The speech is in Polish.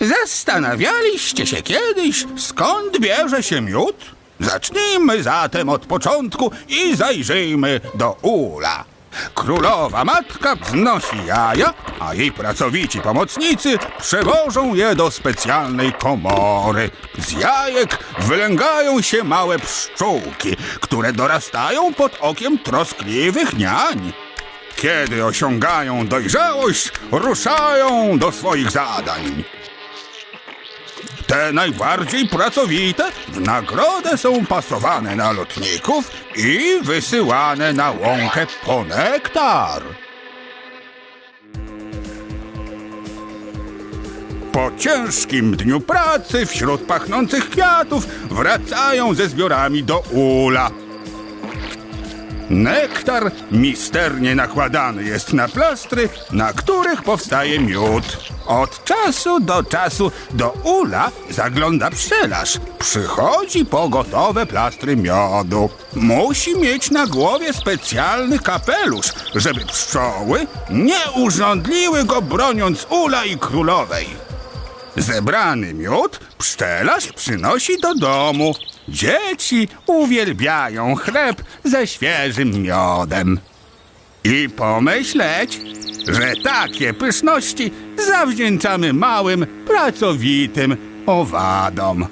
Zastanawialiście się kiedyś, skąd bierze się miód? Zacznijmy zatem od początku i zajrzyjmy do ula. Królowa matka wznosi jaja, a jej pracowici pomocnicy przewożą je do specjalnej komory. Z jajek wylęgają się małe pszczółki, które dorastają pod okiem troskliwych niań. Kiedy osiągają dojrzałość, ruszają do swoich zadań. Te najbardziej pracowite w nagrodę są pasowane na lotników i wysyłane na łąkę po nektar. Po ciężkim dniu pracy wśród pachnących kwiatów wracają ze zbiorami do ula. Nektar misternie nakładany jest na plastry, na których powstaje miód. Od czasu do czasu do ula zagląda pszczelarz. Przychodzi po gotowe plastry miodu. Musi mieć na głowie specjalny kapelusz, żeby pszczoły nie urządliły go broniąc ula i królowej. Zebrany miód pszczelarz przynosi do domu. Dzieci uwielbiają chleb ze świeżym miodem. I pomyśleć, że takie pyszności zawdzięczamy małym, pracowitym owadom.